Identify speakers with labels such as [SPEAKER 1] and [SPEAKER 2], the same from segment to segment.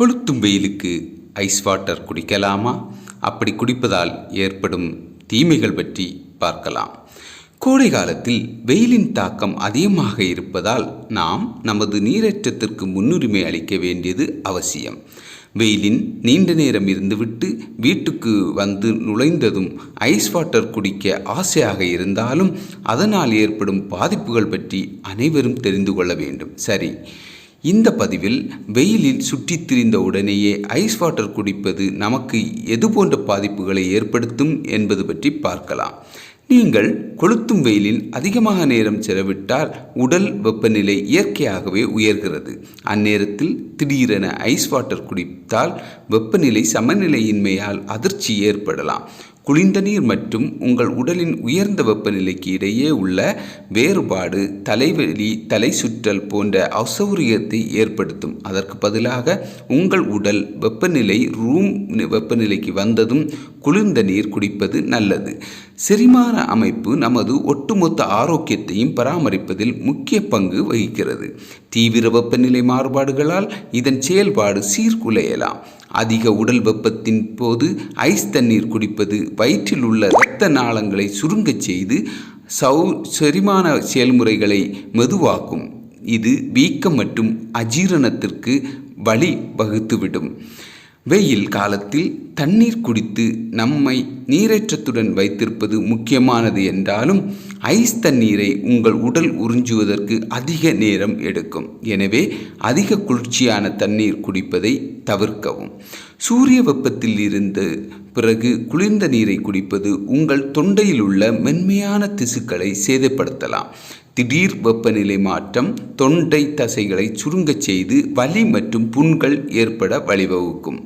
[SPEAKER 1] கொளுத்தும் வெயிலுக்கு ice water குடிக்கலாமா? அப்படி குடிப்பதால் ஏற்படும் தீமைகள் பற்றி பார்க்கலாம். கோடை காலத்தில் வெயிலின் தாக்கம் அதிகமாக இருப்பதால் நாம் நமது நீரேற்றத்திற்கு முன்னுரிமை அளிக்க வேண்டியது அவசியம். வெயிலின் நீண்ட நேரம் இருந்துவிட்டு வீட்டுக்கு வந்து நுழைந்ததும் ஐஸ் வாட்டர் குடிக்க ஆசையாக இருந்தாலும் அதனால் ஏற்படும் பாதிப்புகள் பற்றி அனைவரும் தெரிந்து கொள்ள வேண்டும். சரி. இந்த பதிவில் வெயிலில் சுற்றித் திரிந்த உடனேயே ஐஸ் வாட்டர் குடிப்பது நமக்கு எது போன்ற பாதிப்புகளை ஏற்படுத்தும் என்பது பற்றி பார்க்கலாம். நீங்கள் கொளுத்தும் வெயிலில் அதிகமாக நேரம் செலவிட்டால் உடல் வெப்பநிலை இயற்கையாகவே உயர்கிறது. அந்நேரத்தில் திடீரென ஐஸ் வாட்டர் குடித்தால் வெப்பநிலை சமநிலையின்மையால் அதிர்ச்சி ஏற்படலாம். குளிர்ந்த நீர் மற்றும் உங்கள் உடலின் உயர்ந்த வெப்பநிலைக்கு இடையே உள்ள வேறுபாடு தலைவலி தலை சுற்றல் போன்ற அசௌரியத்தை ஏற்படுத்தும். அதற்கு பதிலாக உங்கள் உடல் வெப்பநிலை ரூம் வெப்பநிலைக்கு வந்ததும் குளிர்ந்த நீர் குடிப்பது நல்லது. செரிமான அமைப்பு நமது ஒட்டுமொத்த ஆரோக்கியத்தையும் பராமரிப்பதில் முக்கிய பங்கு வகிக்கிறது. தீவிர வெப்பநிலை மாறுபாடுகளால் இதன் செயல்பாடு சீர்குலையலாம். அதிக உடல் வெப்பத்தின் போது ஐஸ் தண்ணீர் குடிப்பது வயிற்றில் உள்ள இரத்த நாளங்களை சுருங்கச் செய்து சௌ செரிமான செயல்முறைகளை மெதுவாக்கும். இது வீக்கம் மற்றும் அஜீரணத்திற்கு வழி வகுத்துவிடும் வெயில் காலத்தில் தண்ணீர் குடித்து நம்மை நீரேற்றத்துடன் வைத்திருப்பது முக்கியமானது என்றாலும் ஐஸ் தண்ணீரை உங்கள் உடல் உறிஞ்சுவதற்கு அதிக நேரம் எடுக்கும். எனவே அதிக குளிர்ச்சியான தண்ணீர் குடிப்பதை தவிர்க்கவும். சூரிய வெப்பத்தில் இருந்து பிறகு குளிர்ந்த நீரை குடிப்பது உங்கள் தொண்டையில் உள்ள மென்மையான திசுக்களை சேதப்படுத்தலாம். திடீர் வெப்பநிலை மாற்றம் தொண்டை தசைகளை சுருங்கச் செய்து வலி மற்றும் புண்கள் ஏற்பட வழிவகுக்கும்.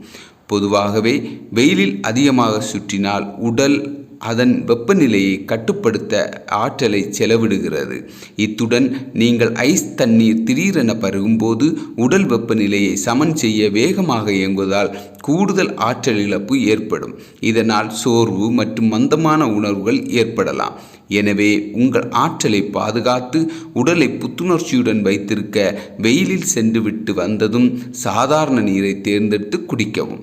[SPEAKER 1] பொதுவாகவே வெயிலில் அதிகமாக சுற்றினால் உடல் அதன் வெப்பநிலையை கட்டுப்படுத்த ஆற்றலை செலவிடுகிறது. இத்துடன் நீங்கள் ஐஸ் தண்ணீர் திடீரென பருகும்போது உடல் வெப்பநிலையை சமன் செய்ய வேகமாக இயங்குவதால் கூடுதல் ஆற்றல் இழப்பு ஏற்படும். இதனால் சோர்வு மற்றும் மந்தமான உணர்வுகள் ஏற்படலாம். எனவே உங்கள் ஆற்றலை பாதுகாத்து உடலை புத்துணர்ச்சியுடன் வைத்திருக்க வெயிலில் சென்றுவிட்டு வந்ததும் சாதாரண நீரை தேர்ந்தெடுத்து குடிக்கவும்.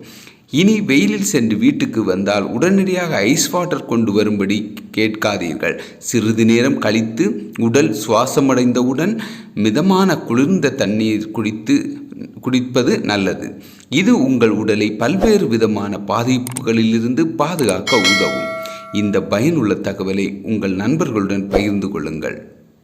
[SPEAKER 1] இனி வெயிலில் சென்று வீட்டுக்கு வந்தால் உடனடியாக ஐஸ் வாட்டர் கொண்டு வரும்படி கேட்காதீர்கள். சிறிது நேரம் கழித்து உடல் சுவாசமடைந்தவுடன் மிதமான குளிர்ந்த தண்ணீர் குடித்து குடிப்பது நல்லது. இது உங்கள் உடலை பல்வேறு விதமான பாதிப்புகளிலிருந்து பாதுகாக்க உதவும். இந்த பயனுள்ள தகவலை உங்கள் நண்பர்களுடன் பகிர்ந்து கொள்ளுங்கள்.